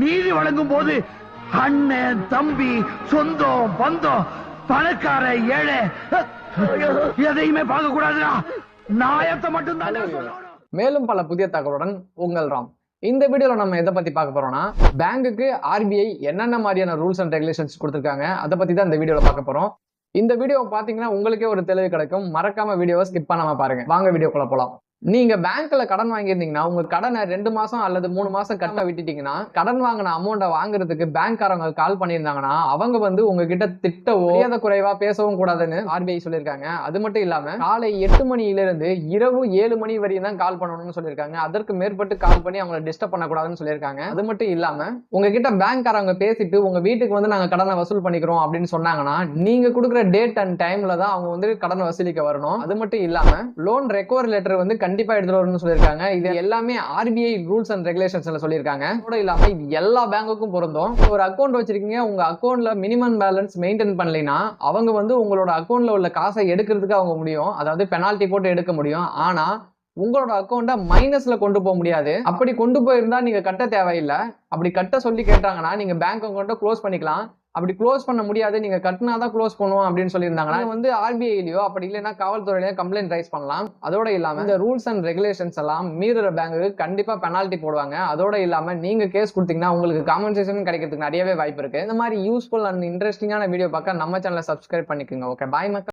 நீதி வழங்கும் போது அண்ணன் தம்பி சொந்தம் பந்தம் பணக்கார ஏழை எதையுமே பார்க்க கூடாதுடா நாயத்தை மட்டும் தான் மேலும் பல புதிய தகவலுடன் உங்கள் ராம். இந்த வீடியோல நம்ம எதை பத்தி பார்க்க போறோம்னா பேங்குக்கு ஆர்பிஐ என்னென்ன மாதிரியான ரூல்ஸ் அண்ட் ரெகுலேஷன்ஸ் கொடுத்துருக்காங்க அதை பத்தி தான் இந்த வீடியோல பார்க்க போறோம். இந்த வீடியோ பாத்தீங்கன்னா உங்களுக்கே ஒரு தெளிவு கிடைக்கும். மறக்காம வீடியோவை ஸ்கிப் பண்ணாம பாருங்க. வாங்க வீடியோக்குள்ள போலாம். நீங்க பேங்க்ல கடன் வாங்கியிருந்தீங்கன்னா உங்க கடனை ரெண்டு மாசம் அல்லது மூணு மாசம் கட்ட விட்டுட்டீங்கன்னா கடன் வாங்கின அமௌண்ட்டை வாங்குறதுக்கு பேங்க்காரங்க கால் பண்ணியிருந்தாங்கன்னா அவங்க வந்து உங்ககிட்ட திட்டவோ மரியாதை குறைவா பேசவும் கூடாதுன்னு ஆர்பிஐ சொல்லியிருக்காங்க. அது மட்டும் இல்லாம காலை எட்டு மணியில இருந்து இரவு ஏழு மணி வரையும் தான் கால் பண்ணணும்னு சொல்லியிருக்காங்க. அதற்கு மேற்பட்டு கால் பண்ணி அவங்களை டிஸ்டர்ப் பண்ணக்கூடாதுன்னு சொல்லியிருக்காங்க. அது மட்டும் இல்லாம உங்ககிட்ட பேங்க்காரங்க பேசிட்டு உங்க வீட்டுக்கு வந்து நாங்க கடனை வசூல் பண்ணிக்கிறோம் அப்படின்னு சொன்னாங்கன்னா நீங்க கொடுக்குற டேட் அண்ட் டைம்ல தான் அவங்க வந்து கடனை வசூலிக்க வரணும். அது மட்டும் இல்லாம லோன் ரெக்கவர் லெட்டர் வந்து கண்டிப்பா எடுத்துட்டு வரணும்னு சொல்லியிருக்காங்க. இது எல்லாமே ஆர்பிஐ ரூல்ஸ் அண்ட் ரெகுலேஷன்ஸ்ல சொல்லியிருக்காங்க. கூட இல்லாம இது எல்லா பேங்குக்கும் பொருந்தும். ஒரு அக்கௌண்ட் வச்சிருக்கீங்க உங்க அக்கௌண்ட்ல மினிமம் பேலன்ஸ் மெயின்டைன் பண்ணலைன்னா அவங்க வந்து உங்களோட அக்கௌண்ட்ல உள்ள காசை எடுக்கிறதுக்கு அவங்க முடியும். அதாவது பெனால்ட்டி போட்டு எடுக்க முடியும். ஆனா உங்களோட அக்கௌண்ட்டை மைனஸ்ல கொண்டு போக முடியாது. அப்படி கொண்டு போயிருந்தா நீங்க கட்ட தேவையில்லை. அப்படி கட்ட சொல்லி கேட்டாங்கன்னா நீங்க பேங்க் அக்கௌண்ட்டை க்ளோஸ் பண்ணிக்கலாம். அப்படி க்ளோஸ் பண்ண முடியாது. நீங்க கட்டினா தான் க்ளோஸ் பண்ணுவோம் அப்படின்னு சொல்லியிருந்தாங்கன்னா வந்து ஆர்பிஐலயோ அப்படி இல்லைன்னா காவல்துறையிலயோ கம்ப்ளைண்ட் ரைஸ் பண்ணலாம். அதோட இல்லாம இந்த ரூல்ஸ் அண்ட் ரெகுலேஷன்ஸ் எல்லாம் மீறுற பேங்க்கு கண்டிப்பா பெனால்ட்டி போடுவாங்க. அதோட இல்லாம நீங்க கேஸ் கொடுத்தீங்கன்னா உங்களுக்கு காம்பன்சேஷன் கிடைக்கிறதுக்கு நிறையவே வாய்ப்பு இருக்கு. இந்த மாதிரி யூஸ்ஃபுல் அண்ட் இன்ட்ரெஸ்டிங்கான வீடியோ பார்க்க நம்ம சேனலை சப்ஸ்கிரைப் பண்ணிக்கோங்க. ஓகே பாய் மக்கள்.